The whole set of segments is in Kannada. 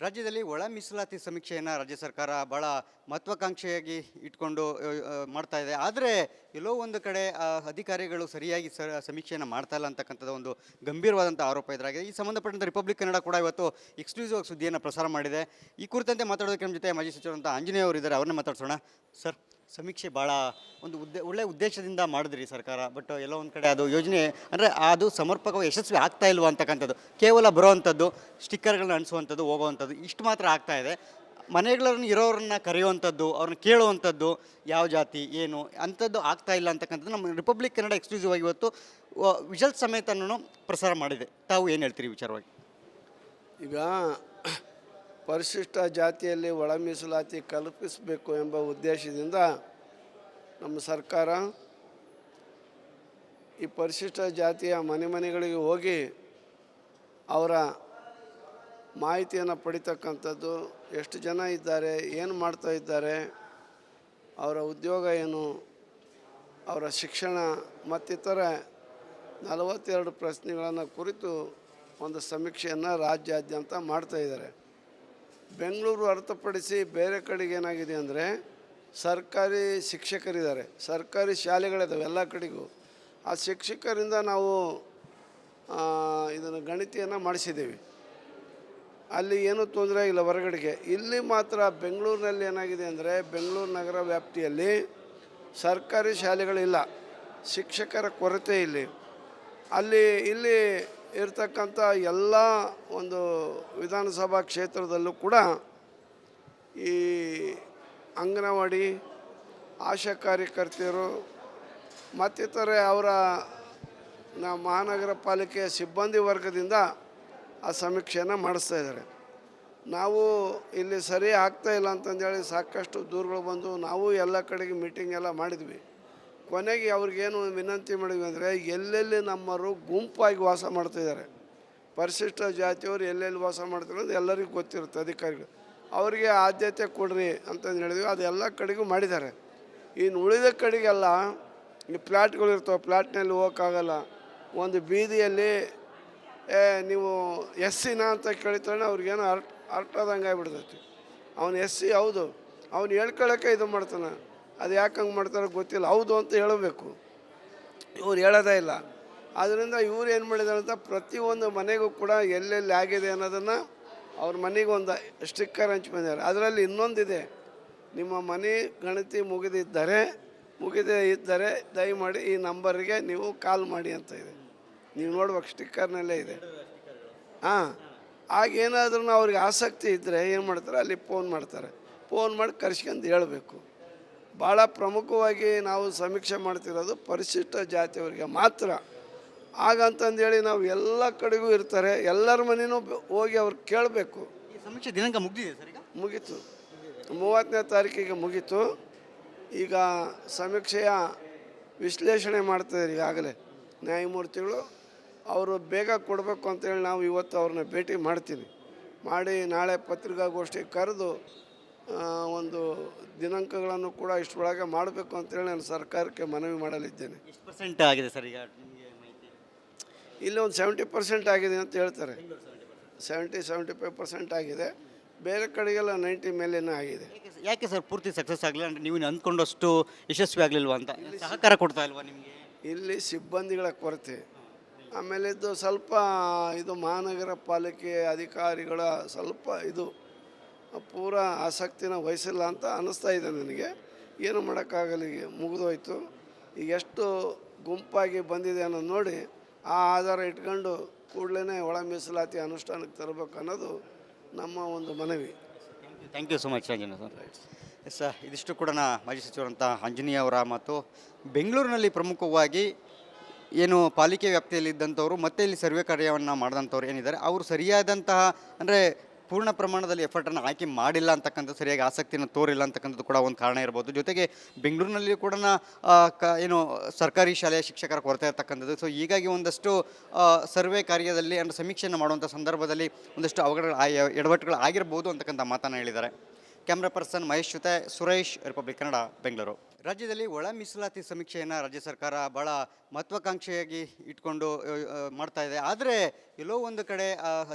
ರಾಜ್ಯದಲ್ಲಿ ಒಳ ಮೀಸಲಾತಿ ಸಮೀಕ್ಷೆಯನ್ನು ರಾಜ್ಯ ಸರ್ಕಾರ ಭಾಳ ಮಹತ್ವಾಕಾಂಕ್ಷೆಯಾಗಿ ಇಟ್ಕೊಂಡು ಮಾಡ್ತಾ ಇದೆ. ಆದರೆ ಎಲ್ಲೋ ಒಂದು ಕಡೆ ಅಧಿಕಾರಿಗಳು ಸರಿಯಾಗಿ ಸ, ಸಮೀಕ್ಷೆಯನ್ನು ಮಾಡ್ತಾ ಇಲ್ಲ ಅಂತಕ್ಕಂಥದ್ದು ಒಂದು ಗಂಭೀರವಾದಂಥ ಆರೋಪ ಎದುರಾಗಿದೆ. ಈ ಸಂಬಂಧಪಟ್ಟಂತೆ ರಿಪಬ್ಲಿಕ್ ಕನ್ನಡ ಕೂಡ ಇವತ್ತು ಎಕ್ಸ್ಕ್ಲೂಸಿವ್ ಆಗಿ ಸುದ್ದಿಯನ್ನು ಪ್ರಸಾರ ಮಾಡಿದೆ. ಈ ಕುರಿತಂತೆ ಮಾತಾಡೋದಕ್ಕೆ ನಮ್ಮ ಜೊತೆ ಮಾಜಿ ಸಚಿವರಂತ ಆಂಜನೇಯ ಅವರು ಇದ್ದಾರೆ. ಅವರನ್ನು ಮಾತಾಡ್ಸೋಣ. ಸರ್. ಸಮೀಕ್ಷೆ ಭಾಳ ಒಂದು ಉದ್ದೇ ಒಳ್ಳೆಯ ಉದ್ದೇಶದಿಂದ ಮಾಡಿದ್ರಿ ಸರ್ಕಾರ. ಬಟ್ ಎಲ್ಲೋ ಒಂದು ಕಡೆ ಅದು ಯೋಜನೆ, ಅಂದರೆ ಅದು ಸಮರ್ಪಕವಾಗಿ ಯಶಸ್ವಿ ಆಗ್ತಾ ಇಲ್ವಾ ಅಂತಕ್ಕಂಥದ್ದು. ಕೇವಲ ಬರೋವಂಥದ್ದು, ಸ್ಟಿಕ್ಕರ್ಗಳನ್ನ ಅನಿಸುವಂಥದ್ದು ಹೋಗುವಂಥದ್ದು, ಇಷ್ಟು ಮಾತ್ರ ಆಗ್ತಾ ಇದೆ. ಮನೆಗಳನ್ನು ಇರೋರನ್ನ ಕರೆಯುವಂಥದ್ದು, ಅವ್ರನ್ನ ಕೇಳುವಂಥದ್ದು, ಯಾವ ಜಾತಿ, ಏನು, ಅಂಥದ್ದು ಆಗ್ತಾ ಇಲ್ಲ ಅಂತಕ್ಕಂಥದ್ದು ನಮ್ಮ ರಿಪಬ್ಲಿಕ್ ಕನ್ನಡ ಎಕ್ಸ್ಕ್ಲೂಸಿವ್ ಆಗಿ ಇವತ್ತು ವಿಜಲ್ ಸಮೇತನೂ ಪ್ರಸಾರ ಮಾಡಿದೆ. ತಾವು ಏನು ಹೇಳ್ತೀರಿ ವಿಚಾರವಾಗಿ? ಈಗ ಪರಿಶಿಷ್ಟ ಜಾತಿಯಲ್ಲಿ ಒಳ ಮೀಸಲಾತಿ ಕಲ್ಪಿಸಬೇಕು ಎಂಬ ಉದ್ದೇಶದಿಂದ ನಮ್ಮ ಸರ್ಕಾರ ಈ ಪರಿಶಿಷ್ಟ ಜಾತಿಯ ಮನೆ ಮನೆಗಳಿಗೆ ಹೋಗಿ ಅವರ ಮಾಹಿತಿಯನ್ನು ಪಡಿತಕ್ಕಂಥದ್ದು, ಎಷ್ಟು ಜನ ಇದ್ದಾರೆ, ಏನು ಮಾಡ್ತಾ ಇದ್ದಾರೆ, ಅವರ ಉದ್ಯೋಗ ಏನು, ಅವರ ಶಿಕ್ಷಣ ಮತ್ತಿತರ ನಲವತ್ತೆರಡು ಪ್ರಶ್ನೆಗಳನ್ನು ಕುರಿತು ಒಂದು ಸಮೀಕ್ಷೆಯನ್ನು ರಾಜ್ಯಾದ್ಯಂತ ಮಾಡ್ತಾಯಿದ್ದಾರೆ ಬೆಂಗಳೂರು ಹೊರತುಪಡಿಸಿ ಬೇರೆ ಕಡೆಗೆ ಏನಾಗಿದೆ ಅಂದರೆ ಸರ್ಕಾರಿ ಶಿಕ್ಷಕರಿದ್ದಾರೆ. ಸರ್ಕಾರಿ ಶಾಲೆಗಳಿದ್ದಾವೆ ಎಲ್ಲ ಕಡೆಗೂ. ಆ ಶಿಕ್ಷಕರಿಂದ ನಾವು ಇದನ್ನು ಗಣಿತಿಯನ್ನು ಮಾಡಿಸಿದ್ದೀವಿ. ಅಲ್ಲಿ ಏನೂ ತೊಂದರೆ ಇಲ್ಲ ಹೊರಗಡೆಗೆ. ಇಲ್ಲಿ ಮಾತ್ರ ಬೆಂಗಳೂರಿನಲ್ಲಿ ಏನಾಗಿದೆ ಅಂದರೆ, ಬೆಂಗಳೂರು ನಗರ ವ್ಯಾಪ್ತಿಯಲ್ಲಿ ಸರ್ಕಾರಿ ಶಾಲೆಗಳಿಲ್ಲ. ಶಿಕ್ಷಕರ ಕೊರತೆ ಇಲ್ಲಿ. ಅಲ್ಲಿ, ಇಲ್ಲಿ ಇರ್ತಕ್ಕಂಥ ಎಲ್ಲ ಒಂದು ವಿಧಾನಸಭಾ ಕ್ಷೇತ್ರದಲ್ಲೂ ಕೂಡ ಈ ಅಂಗನವಾಡಿ ಆಶಾ ಕಾರ್ಯಕರ್ತೆಯರು, ಮತ್ತಿತರೆ ಅವರ ಮಹಾನಗರ ಪಾಲಿಕೆಯ ಸಿಬ್ಬಂದಿ ವರ್ಗದಿಂದ ಆ ಸಮೀಕ್ಷೆಯನ್ನು ಮಾಡಿಸ್ತಾ ಇದ್ದಾರೆ. ನಾವು ಇಲ್ಲಿ ಸರಿ ಆಗ್ತಾ ಇಲ್ಲ ಅಂತಂದೇಳಿ ಸಾಕಷ್ಟು ದೂರುಗಳು ಬಂದು ನಾವು ಎಲ್ಲ ಕಡೆಗೆ ಮೀಟಿಂಗ್ ಎಲ್ಲ ಮಾಡಿದ್ವಿ. ಕೊನೆಗೆ ಅವ್ರಿಗೇನು ವಿನಂತಿ ಮಾಡಿದ್ವಿ ಅಂದರೆ ಎಲ್ಲೆಲ್ಲಿ ನಮ್ಮವರು ಗುಂಪಾಗಿ ವಾಸ ಮಾಡ್ತಿದ್ದಾರೆ ಪರಿಶಿಷ್ಟ ಜಾತಿಯವರು ಎಲ್ಲೆಲ್ಲಿ ವಾಸ ಮಾಡ್ತಾರೆ ಅಂತ ಎಲ್ಲರಿಗೂ ಗೊತ್ತಿರುತ್ತೆ ಅಧಿಕಾರಿಗಳು. ಅವರಿಗೆ ಆದ್ಯತೆ ಕೊಡ್ರಿ ಅಂತಂದು ಹೇಳಿದ್ವಿ. ಅದು ಎಲ್ಲ ಕಡೆಗೂ ಮಾಡಿದ್ದಾರೆ. ಇನ್ನು ಉಳಿದ ಕಡೆಗೆಲ್ಲ ಈ ಫ್ಲ್ಯಾಟ್ಗಳು ಇರ್ತವೆ ಫ್ಲ್ಯಾಟ್ನಲ್ಲಿ ಹೋಗೋಕ್ಕಾಗಲ್ಲ. ಒಂದು ಬೀದಿಯಲ್ಲಿ, ಏ, ನೀವು ಎಸ್ ಸಿನ ಅಂತ ಕೇಳಿತಾನೆ ಅವ್ರಿಗೇನೋ ಅರ್ಟ್ ಅರ್ಟಾದಂಗೆ ಆಗಿಬಿಡ್ತೈತಿ. ಅವನು ಎಸ್ ಸಿ ಹೌದು. ಅವ್ನು ಹೇಳ್ಕೊಳಕ್ಕೆ ಇದು ಮಾಡ್ತಾನೆ. ಅದು ಯಾಕೆ ಹಂಗೆ ಮಾಡ್ತಾರೋ ಗೊತ್ತಿಲ್ಲ. ಹೌದು ಅಂತ ಹೇಳಬೇಕು. ಇವ್ರು ಹೇಳೋದೇ ಇಲ್ಲ. ಆದ್ದರಿಂದ ಇವ್ರು ಏನು ಮಾಡಿದಾರೆ ಅಂತ ಪ್ರತಿಯೊಂದು ಮನೆಗೂ ಕೂಡ ಎಲ್ಲೆಲ್ಲಿ ಆಗಿದೆ ಅನ್ನೋದನ್ನು ಅವ್ರ ಮನೆಗೆ ಒಂದು ಸ್ಟಿಕ್ಕರ್ ಹಂಚಿ ಬಂದಿದ್ದಾರೆ. ಅದರಲ್ಲಿ ಇನ್ನೊಂದಿದೆ. ನಿಮ್ಮ ಮನೆ ಗಣತಿ ಮುಗಿದಿದ್ದರೆ, ಮುಗಿದೇ ಇದ್ದರೆ ದಯಮಾಡಿ ಈ ನಂಬರಿಗೆ ನೀವು ಕಾಲ್ ಮಾಡಿ ಅಂತ ಇದೆ. ನೀವು ನೋಡ್ಬೇಕು ಸ್ಟಿಕ್ಕರ್ನಲ್ಲೇ ಇದೆ. ಹಾಂ ಆಗೇನಾದ್ರೂ ಅವ್ರಿಗೆ ಆಸಕ್ತಿ ಇದ್ದರೆ ಏನು ಮಾಡ್ತಾರೆ? ಅಲ್ಲಿ ಫೋನ್ ಮಾಡ್ತಾರೆ. ಫೋನ್ ಮಾಡಿ ಕರ್ಸ್ಕೊಂಡು ಹೇಳಬೇಕು. ಭಾಳ ಪ್ರಮುಖವಾಗಿ ನಾವು ಸಮೀಕ್ಷೆ ಮಾಡ್ತಿರೋದು ಪರಿಶಿಷ್ಟ ಜಾತಿಯವರಿಗೆ ಮಾತ್ರ. ಹಾಗಂತಂದೇಳಿ ನಾವು ಎಲ್ಲ ಕಡೆಗೂ ಇರ್ತಾರೆ. ಎಲ್ಲರ ಮನೆಯೂ ಹೋಗಿ ಅವ್ರು ಕೇಳಬೇಕು. ಈ ಸಮೀಕ್ಷೆ ದಿನಾಂಕ ಮುಗಿದಿದೆ ಸರ್ ಈಗ? ಮುಗೀತು. ಮೂವತ್ತನೇ ತಾರೀಕಿಗೆ ಮುಗೀತು. ಈಗ ಸಮೀಕ್ಷೆಯ ವಿಶ್ಲೇಷಣೆ ಮಾಡ್ತಿದ್ದಾರೆ ಈಗಾಗಲೇ. ನ್ಯಾಯಮೂರ್ತಿಗಳು ಅವರು ಬೇಗ ಕೊಡಬೇಕು ಅಂತೇಳಿ ನಾವು ಇವತ್ತು ಅವ್ರನ್ನ ಭೇಟಿ ಮಾಡ್ತೀನಿ. ಮಾಡಿ ನಾಳೆ ಪತ್ರಿಕಾಗೋಷ್ಠಿ ಕರೆದು ಒಂದು ದಿನಾಂಕಗಳನ್ನು ಕೂಡ ಇಷ್ಟರೊಳಗೆ ಮಾಡಬೇಕು ಅಂತೇಳಿ ನಾನು ಸರ್ಕಾರಕ್ಕೆ ಮನವಿ ಮಾಡಲಿದ್ದೇನೆ. ಎಷ್ಟು ಪರ್ಸೆಂಟ್ ಆಗಿದೆ ಸರ್ ಈಗ? ಇಲ್ಲಿ ಒಂದು ಸೆವೆಂಟಿ ಪರ್ಸೆಂಟ್ ಆಗಿದೆ ಅಂತ ಹೇಳ್ತಾರೆ. ಸೆವೆಂಟಿ ಸೆವೆಂಟಿ ಫೈವ್ ಪರ್ಸೆಂಟ್ ಆಗಿದೆ. ಬೇರೆ ಕಡೆಗೆಲ್ಲ ನೈಂಟಿ ಮೇಲೇನೂ ಆಗಿದೆ. ಯಾಕೆ ಸರ್ ಪೂರ್ತಿ ಸಕ್ಸಸ್ ಆಗಲಿಲ್ಲ? ಅಂದರೆ ನೀವು ಅಂದ್ಕೊಂಡಷ್ಟು ಯಶಸ್ವಿ ಆಗಲಿಲ್ವ ಅಂತ? ಸಹಕಾರ ಕೊಡ್ತಾ ಇಲ್ವಾ ನಿಮಗೆ? ಇಲ್ಲಿ ಸಿಬ್ಬಂದಿಗಳ ಕೊರತೆ. ಆಮೇಲೆ ಇದು ಸ್ವಲ್ಪ ಇದು ಮಹಾನಗರ ಪಾಲಿಕೆ ಅಧಿಕಾರಿಗಳ ಸ್ವಲ್ಪ ಇದು ಪೂರ ಆಸಕ್ತಿನ ವಹಿಸಿಲ್ಲ ಅಂತ ಅನ್ನಿಸ್ತಾ ಇದೆ ನನಗೆ. ಏನು ಮಾಡೋಕ್ಕಾಗಲಿ ಈಗ ಮುಗಿದೋಯ್ತು. ಈಗ ಎಷ್ಟು ಗುಂಪಾಗಿ ಬಂದಿದೆ ಅನ್ನೋದು ನೋಡಿ ಆ ಆಧಾರ ಇಟ್ಕೊಂಡು ಕೂಡಲೇ ಒಳ ಮೀಸಲಾತಿ ಅನುಷ್ಠಾನಕ್ಕೆ ತರಬೇಕು ಅನ್ನೋದು ನಮ್ಮ ಒಂದು ಮನವಿ. Thank you so much yes sir yes ಇದಿಷ್ಟು ಕೂಡ ನಾ ಮಾಜಿ ಸಚಿವರಂತ ಆಂಜನೇಯ ಅವರ ಮಾತು. ಬೆಂಗಳೂರಿನಲ್ಲಿ ಪ್ರಮುಖವಾಗಿ ಏನು ಪಾಲಿಕೆ ವ್ಯಾಪ್ತಿಯಲ್ಲಿ ವ್ಯಾಪ್ತಿಯಲ್ಲಿದ್ದಂಥವ್ರು ಮತ್ತೆ ಇಲ್ಲಿ ಸರ್ವೆ ಕಾರ್ಯವನ್ನು ಮಾಡಿದಂಥವ್ರು ಏನಿದ್ದಾರೆ ಅವರು ಸರಿಯಾದಂತಹ ಅಂದರೆ ಪೂರ್ಣ ಪ್ರಮಾಣದಲ್ಲಿ ಎಫರ್ಟನ್ನು ಆಯ್ಕೆ ಮಾಡಿಲ್ಲ ಅಂತಕ್ಕಂಥ ಸರಿಯಾಗಿ ಆಸಕ್ತಿಯನ್ನು ತೋರಿಲ್ಲ ಅಂತಕ್ಕಂಥದ್ದು ಕೂಡ ಒಂದು ಕಾರಣ ಇರ್ಬೋದು. ಜೊತೆಗೆ ಬೆಂಗಳೂರಿನಲ್ಲಿ ಕೂಡ ಕ, ಏನು ಸರ್ಕಾರಿ ಶಾಲೆಯ ಶಿಕ್ಷಕರ ಕೊರತೆ ಇರ್ತಕ್ಕಂಥದ್ದು. ಸೊ ಹೀಗಾಗಿ ಒಂದಷ್ಟು ಸರ್ವೆ ಕಾರ್ಯದಲ್ಲಿ ಅಂದರೆ ಸಮೀಕ್ಷೆಯನ್ನು ಮಾಡುವಂಥ ಸಂದರ್ಭದಲ್ಲಿ ಒಂದಷ್ಟು ಅವಘಡಗಳು ಎಡವಟ್ಟುಗಳು ಆಗಿರ್ಬೋದು ಅಂತಕ್ಕಂಥ ಮಾತನ್ನು ಹೇಳಿದ್ದಾರೆ. ಕ್ಯಾಮ್ರಾ ಪರ್ಸನ್ ಮಹೇಶ್ ಜೊತೆ ಸುರೇಶ್, ರಿಪಬ್ಲಿಕ್ ಕನ್ನಡ, ಬೆಂಗಳೂರು. ರಾಜ್ಯದಲ್ಲಿ ಒಳ ಮೀಸಲಾತಿ ಸಮೀಕ್ಷೆಯನ್ನು ರಾಜ್ಯ ಸರ್ಕಾರ ಭಾಳ ಮಹತ್ವಾಕಾಂಕ್ಷೆಯಾಗಿ ಇಟ್ಕೊಂಡು ಮಾಡ್ತಾ ಇದೆ. ಆದರೆ ಎಲ್ಲೋ ಒಂದು ಕಡೆ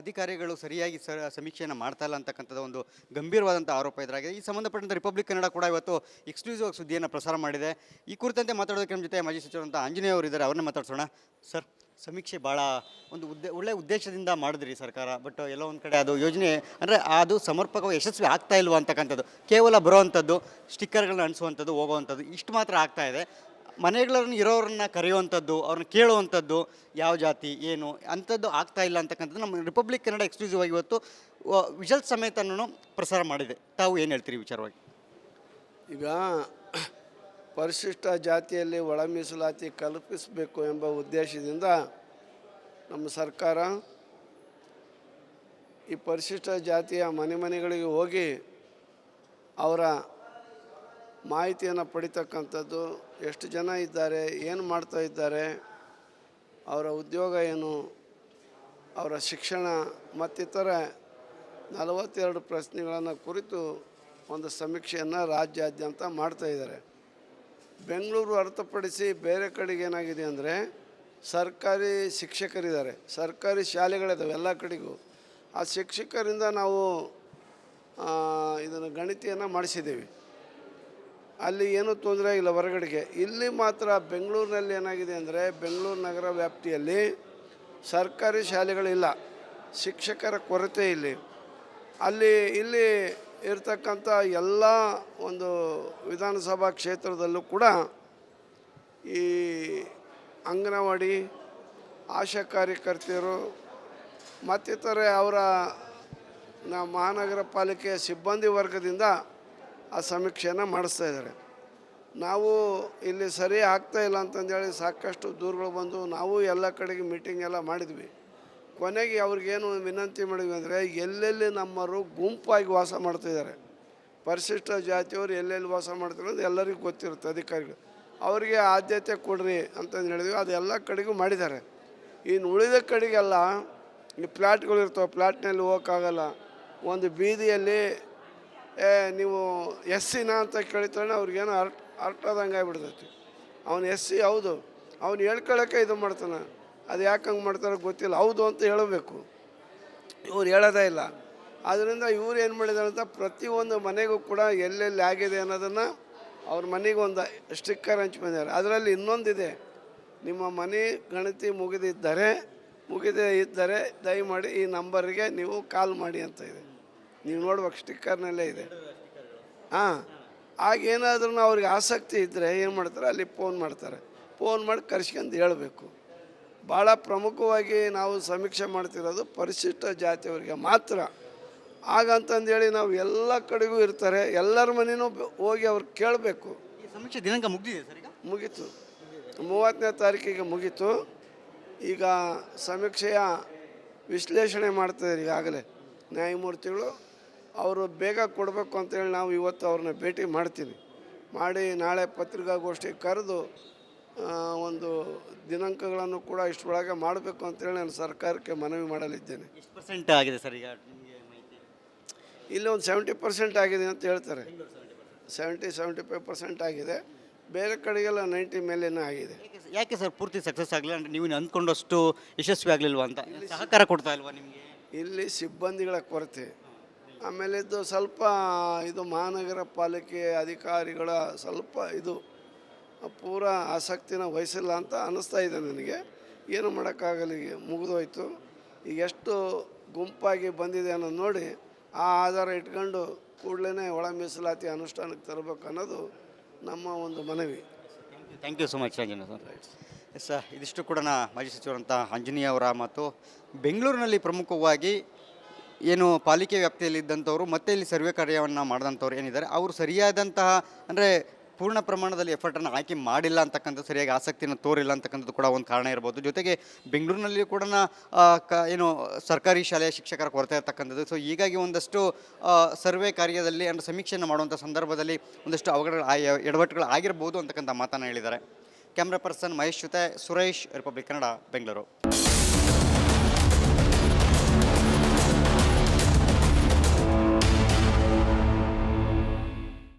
ಅಧಿಕಾರಿಗಳು ಸರಿಯಾಗಿ ಸ, ಸಮೀಕ್ಷೆಯನ್ನು ಮಾಡ್ತಾ ಇಲ್ಲ ಅಂತಕ್ಕಂಥದ್ದು ಒಂದು ಗಂಭೀರವಾದಂಥ ಆರೋಪ ಎದುರಾಗಿದೆ. ಈ ಸಂಬಂಧಪಟ್ಟಂತೆ ರಿಪಬ್ಲಿಕ್ ಕನ್ನಡ ಕೂಡ ಇವತ್ತು ಎಕ್ಸ್ಕ್ಲೂಸಿವ್ ಆಗಿ ಸುದ್ದಿಯನ್ನು ಪ್ರಸಾರ ಮಾಡಿದೆ. ಈ ಕುರಿತಂತೆ ಮಾತಾಡೋದಕ್ಕೆ ನಮ್ಮ ಜೊತೆ ಮಾಜಿ ಸಚಿವರಂತ ಆಂಜನೇಯ ಅವರು ಇದ್ದಾರೆ. ಅವ್ರನ್ನ ಮಾತಾಡ್ಸೋಣ. ಸರ್. ಸಮೀಕ್ಷೆ ಭಾಳ ಒಂದು ಉದ್ದೇ ಒಳ್ಳೆಯ ಉದ್ದೇಶದಿಂದ ಮಾಡಿದ್ರಿ ಸರ್ಕಾರ. ಬಟ್ ಎಲ್ಲೋ ಒಂದು ಕಡೆ ಅದು ಯೋಜನೆ, ಅಂದರೆ ಅದು ಸಮರ್ಪಕವಾಗಿ ಯಶಸ್ವಿ ಆಗ್ತಾ ಇಲ್ವಾ ಅಂತಕ್ಕಂಥದ್ದು, ಕೇವಲ ಬರೋವಂಥದ್ದು, ಸ್ಟಿಕ್ಕರ್ಗಳನ್ನ ಅಂಟಿಸುವಂಥದ್ದು, ಹೋಗುವಂಥದ್ದು, ಇಷ್ಟು ಮಾತ್ರ ಆಗ್ತಾ ಇದೆ. ಮನೆಗಳನ್ನು ಇರೋರನ್ನ ಕರೆಯುವಂಥದ್ದು, ಅವ್ರನ್ನ ಕೇಳುವಂಥದ್ದು, ಯಾವ ಜಾತಿ, ಏನು, ಅಂಥದ್ದು ಆಗ್ತಾ ಇಲ್ಲ ಅಂತಕ್ಕಂಥದ್ದು ನಮ್ಮ ರಿಪಬ್ಲಿಕ್ ಕನ್ನಡ ಎಕ್ಸ್ಕ್ಲೂಸಿವ್ ಆಗಿ ಇವತ್ತು ವಿಜಲ್ ಸಮೇತನೂ ಪ್ರಸಾರ ಮಾಡಿದೆ. ತಾವು ಏನು ಹೇಳ್ತೀರಿ ವಿಚಾರವಾಗಿ? ಈಗ ಪರಿಶಿಷ್ಟ ಜಾತಿಯಲ್ಲಿ ಒಳ ಮೀಸಲಾತಿ ಕಲ್ಪಿಸಬೇಕು ಎಂಬ ಉದ್ದೇಶದಿಂದ ನಮ್ಮ ಸರ್ಕಾರ ಈ ಪರಿಶಿಷ್ಟ ಜಾತಿಯ ಮನೆ ಮನೆಗಳಿಗೆ ಹೋಗಿ ಅವರ ಮಾಹಿತಿಯನ್ನು ಪಡಿತಕ್ಕಂಥದ್ದು, ಎಷ್ಟು ಜನ ಇದ್ದಾರೆ, ಏನು ಮಾಡ್ತಾ ಇದ್ದಾರೆ, ಅವರ ಉದ್ಯೋಗ ಏನು, ಅವರ ಶಿಕ್ಷಣ ಮತ್ತಿತರ ನಲವತ್ತೆರಡು ಪ್ರಶ್ನೆಗಳನ್ನು ಕುರಿತು ಒಂದು ಸಮೀಕ್ಷೆಯನ್ನು ರಾಜ್ಯಾದ್ಯಂತ ಮಾಡ್ತಾ ಇದ್ದಾರೆ. ಬೆಂಗಳೂರು ಹೊರತುಪಡಿಸಿ ಬೇರೆ ಕಡೆಗೆ ಏನಾಗಿದೆ ಅಂದರೆ ಸರ್ಕಾರಿ ಶಿಕ್ಷಕರಿದ್ದಾರೆ. ಸರ್ಕಾರಿ ಶಾಲೆಗಳಿದ್ದಾವೆ ಎಲ್ಲ ಕಡೆಗೂ. ಆ ಶಿಕ್ಷಕರಿಂದ ನಾವು ಇದನ್ನು ಗಣಿತಿಯನ್ನು ಮಾಡಿಸಿದ್ದೀವಿ. ಅಲ್ಲಿ ಏನೂ ತೊಂದರೆ ಇಲ್ಲ ಹೊರಗಡೆಗೆ. ಇಲ್ಲಿ ಮಾತ್ರ ಬೆಂಗಳೂರಿನಲ್ಲಿ ಏನಾಗಿದೆ ಅಂದರೆ ಬೆಂಗಳೂರು ನಗರ ವ್ಯಾಪ್ತಿಯಲ್ಲಿ ಸರ್ಕಾರಿ ಶಾಲೆಗಳಿಲ್ಲ. ಶಿಕ್ಷಕರ ಕೊರತೆ ಇಲ್ಲಿ. ಅಲ್ಲಿ, ಇಲ್ಲಿ ಇರ್ತಕ್ಕಂಥ ಎಲ್ಲ ಒಂದು ವಿಧಾನಸಭಾ ಕ್ಷೇತ್ರದಲ್ಲೂ ಕೂಡ ಈ ಅಂಗನವಾಡಿ ಆಶಾ ಕಾರ್ಯಕರ್ತೆಯರು ಮತ್ತಿತರೆ ಅವರ ನಮ್ಮ ಮಹಾನಗರ ಪಾಲಿಕೆಯ ಸಿಬ್ಬಂದಿ ವರ್ಗದಿಂದ ಆ ಸಮೀಕ್ಷೆಯನ್ನು ಮಾಡಿಸ್ತಾ ಇದ್ದಾರೆ. ನಾವು ಇಲ್ಲಿ ಸರಿ ಆಗ್ತಾ ಇಲ್ಲ ಅಂತಂದೇಳಿ ಸಾಕಷ್ಟು ದೂರುಗಳು ಬಂದು ನಾವು ಎಲ್ಲ ಕಡೆಗೆ ಮೀಟಿಂಗ್ ಎಲ್ಲ ಮಾಡಿದ್ವಿ. ಕೊನೆಗೆ ಅವ್ರಿಗೇನು ವಿನಂತಿ ಮಾಡಿದ್ವಿ ಅಂದರೆ ಎಲ್ಲೆಲ್ಲಿ ನಮ್ಮವರು ಗುಂಪಾಗಿ ವಾಸ ಮಾಡ್ತಿದ್ದಾರೆ ಪರಿಶಿಷ್ಟ ಜಾತಿಯವರು ಎಲ್ಲೆಲ್ಲಿ ವಾಸ ಮಾಡ್ತಾರೆ ಅಂತ ಎಲ್ಲರಿಗೂ ಗೊತ್ತಿರುತ್ತೆ ಅಧಿಕಾರಿಗಳು. ಅವರಿಗೆ ಆದ್ಯತೆ ಕೊಡ್ರಿ ಅಂತಂದು ಹೇಳಿದ್ವಿ. ಅದೆಲ್ಲ ಕಡೆಗೂ ಮಾಡಿದ್ದಾರೆ. ಇನ್ನು ಉಳಿದ ಕಡೆಗೆಲ್ಲ ಈ ಫ್ಲ್ಯಾಟ್ಗಳು ಇರ್ತವೆ. ಫ್ಲ್ಯಾಟ್ನಲ್ಲಿ ಹೋಗೋಕ್ಕಾಗಲ್ಲ. ಒಂದು ಬೀದಿಯಲ್ಲಿ, ಏ, ನೀವು ಎಸ್ ಸಿನ ಅಂತ ಕೇಳಿತಾನೆ ಅವ್ರಿಗೇನು ಅರ್ಟ್ ಅರ್ಥದಂಗೆ ಆಗ್ಬಿಡ್ತೈತಿ. ಅವನು ಎಸ್ ಸಿ ಹೌದು. ಅವ್ನು ಹೇಳ್ಕೊಳ್ಳೋಕೆ ಇದು ಮಾಡ್ತಾನೆ. ಅದು ಯಾಕೆ ಹಂಗೆ ಮಾಡ್ತಾರೋ ಗೊತ್ತಿಲ್ಲ. ಹೌದು ಅಂತ ಹೇಳಬೇಕು. ಇವ್ರು ಹೇಳೋದೇ ಇಲ್ಲ. ಆದ್ದರಿಂದ ಇವ್ರು ಏನು ಮಾಡಿದಾರೆ ಅಂತ ಪ್ರತಿಯೊಂದು ಮನೆಗೂ ಕೂಡ ಎಲ್ಲೆಲ್ಲಿ ಆಗಿದೆ ಅನ್ನೋದನ್ನು ಅವ್ರ ಮನೆಗೆ ಒಂದು ಸ್ಟಿಕ್ಕರ್ ಹಂಚಿ ಬಂದಿದ್ದಾರೆ. ಅದರಲ್ಲಿ ಇನ್ನೊಂದಿದೆ. ನಿಮ್ಮ ಮನೆ ಗಣತಿ ಮುಗಿದಿದ್ದರೆ, ಮುಗಿದೇ ಇದ್ದರೆ ದಯಮಾಡಿ ಈ ನಂಬರಿಗೆ ನೀವು ಕಾಲ್ ಮಾಡಿ ಅಂತ ಇದೆ. ನೀವು ನೋಡ್ಬೇಕು ಸ್ಟಿಕ್ಕರ್ನಲ್ಲೇ ಇದೆ. ಹಾಂ ಆಗೇನಾದ್ರೂ ಅವ್ರಿಗೆ ಆಸಕ್ತಿ ಇದ್ದರೆ ಏನು ಮಾಡ್ತಾರೆ? ಅಲ್ಲಿ ಫೋನ್ ಮಾಡ್ತಾರೆ. ಫೋನ್ ಮಾಡಿ ಕರ್ಸ್ಕೊಂಡು ಹೇಳಬೇಕು. ಭಾಳ ಪ್ರಮುಖವಾಗಿ ನಾವು ಸಮೀಕ್ಷೆ ಮಾಡ್ತಿರೋದು ಪರಿಶಿಷ್ಟ ಜಾತಿಯವರಿಗೆ ಮಾತ್ರ. ಹಾಗಂತಂದೇಳಿ ನಾವು ಎಲ್ಲ ಕಡೆಗೂ ಇರ್ತಾರೆ ಎಲ್ಲರ ಮನೆಯೂ ಹೋಗಿ ಅವ್ರು ಕೇಳಬೇಕು. ಸಮೀಕ್ಷೆ ದಿನಾಂಕ ಮುಗಿದಿದೆ ಸರ್ ಈಗ? ಮುಗೀತು. ಮೂವತ್ತನೇ ತಾರೀಕಿಗೆ ಮುಗೀತು. ಈಗ ಸಮೀಕ್ಷೆಯ ವಿಶ್ಲೇಷಣೆ ಮಾಡ್ತಿದ್ದಾರೆ ಈಗಾಗಲೇ. ನ್ಯಾಯಮೂರ್ತಿಗಳು ಅವರು ಬೇಗ ಕೊಡಬೇಕು ಅಂತೇಳಿ ನಾವು ಇವತ್ತು ಅವ್ರನ್ನ ಭೇಟಿ ಮಾಡ್ತೀನಿ ಮಾಡಿ ನಾಳೆ ಪತ್ರಿಕಾಗೋಷ್ಠಿ ಕರೆದು ಒಂದು ದಿನಾಂಕಗಳನ್ನು ಕೂಡ ಇಷ್ಟರೊಳಗೆ ಮಾಡಬೇಕು ಅಂತೇಳಿ ನಾನು ಸರ್ಕಾರಕ್ಕೆ ಮನವಿ ಮಾಡಲಿದ್ದೇನೆ. ಎಷ್ಟು ಪರ್ಸೆಂಟ್ ಆಗಿದೆ ಸರ್ ಈಗ ನಿಮಗೆ ಮಾಹಿತಿ? ಇಲ್ಲಿ ಒಂದು ಸೆವೆಂಟಿ ಪರ್ಸೆಂಟ್ ಆಗಿದೆ ಅಂತ ಹೇಳ್ತಾರೆ. ಸೆವೆಂಟಿ ಸೆವೆಂಟಿ ಫೈವ್ ಪರ್ಸೆಂಟ್ ಆಗಿದೆ. ಬೇರೆ ಕಡೆಗೆಲ್ಲ ನೈಂಟಿ ಮೇಲೇನೇ ಆಗಿದೆ. ಯಾಕೆ ಯಾಕೆ ಸರ್ ಪೂರ್ತಿ ಸಕ್ಸಸ್ ಆಗಲಿಲ್ಲ? ಅಂದರೆ ನೀವು ಅಂದ್ಕೊಂಡಷ್ಟು ಯಶಸ್ವಿ ಆಗಲಿಲ್ವಾ ಅಂತ? ಸಹಕಾರ ಕೊಡ್ತಾ ಇಲ್ವಾ ನಿಮಗೆ? ಇಲ್ಲಿ ಸಿಬ್ಬಂದಿಗಳ ಕೊರತೆ. ಆಮೇಲೆ ಇದು ಸ್ವಲ್ಪ ಇದು ಮಹಾನಗರ ಪಾಲಿಕೆ ಅಧಿಕಾರಿಗಳ ಸ್ವಲ್ಪ ಇದು ಪೂರ ಆಸಕ್ತಿನ ವಹಿಸಿಲ್ಲ ಅಂತ ಅನ್ನಿಸ್ತಾ ಇದೆ ನನಗೆ. ಏನು ಮಾಡೋಕ್ಕಾಗಲಿ ಈಗ ಮುಗಿದೋಯ್ತು. ಈಗ ಎಷ್ಟು ಗುಂಪಾಗಿ ಬಂದಿದೆ ಅನ್ನೋದು ನೋಡಿ ಆ ಆಧಾರ ಇಟ್ಕೊಂಡು ಕೂಡಲೇ ಒಳ ಮೀಸಲಾತಿ ಅನುಷ್ಠಾನಕ್ಕೆ ತರಬೇಕು ಅನ್ನೋದು ನಮ್ಮ ಒಂದು ಮನವಿ. Thank you so much Anjaneya sir. Yes sir ಇದಿಷ್ಟು ಕೂಡ ನಾ ಮಾಜಿ ಸಚಿವರಂತ ಆಂಜನೇಯ ಅವರ ಮತ್ತು ಬೆಂಗಳೂರಿನಲ್ಲಿ ಪ್ರಮುಖವಾಗಿ ಏನು ಪಾಲಿಕೆ ವ್ಯಾಪ್ತಿಯಲ್ಲಿ ಇದ್ದಂಥವ್ರು ಮತ್ತೆ ಇಲ್ಲಿ ಸರ್ವೆ ಕಾರ್ಯವನ್ನು ಮಾಡಿದಂಥವ್ರು ಏನಿದ್ದಾರೆ ಅವರು ಸರಿಯಾದಂತಹ ಅಂದರೆ ಪೂರ್ಣ ಪ್ರಮಾಣದಲ್ಲಿ ಎಫರ್ಟನ್ನು ಆಯ್ಕೆ ಮಾಡಿಲ್ಲ ಅಂತಕ್ಕಂಥ ಸರಿಯಾಗಿ ಆಸಕ್ತಿಯನ್ನು ತೋರಿಲ್ಲ ಅಂತಕ್ಕಂಥದ್ದು ಕೂಡ ಒಂದು ಕಾರಣ ಇರ್ಬೋದು. ಜೊತೆಗೆ ಬೆಂಗಳೂರಿನಲ್ಲಿ ಕೂಡ ಕ, ಏನು ಸರ್ಕಾರಿ ಶಾಲೆಯ ಶಿಕ್ಷಕರ ಕೊರತೆ ಇರತಕ್ಕಂಥದ್ದು. ಸೊ ಹೀಗಾಗಿ ಒಂದಷ್ಟು ಸರ್ವೆ ಕಾರ್ಯದಲ್ಲಿ ಅಂದರೆ ಸಮೀಕ್ಷೆಯನ್ನು ಮಾಡುವಂಥ ಸಂದರ್ಭದಲ್ಲಿ ಒಂದಷ್ಟು ಅವಘಡಗಳು ಎಡವಟ್ಟುಗಳು ಆಗಿರ್ಬೋದು ಅಂತಕ್ಕಂಥ ಮಾತನ್ನು ಹೇಳಿದ್ದಾರೆ. ಕ್ಯಾಮ್ರಾ ಪರ್ಸನ್ ಮಹೇಶ್ ಜೊತೆ ಸುರೇಶ್, ರಿಪಬ್ಲಿಕ್ ಕನ್ನಡ, ಬೆಂಗಳೂರು.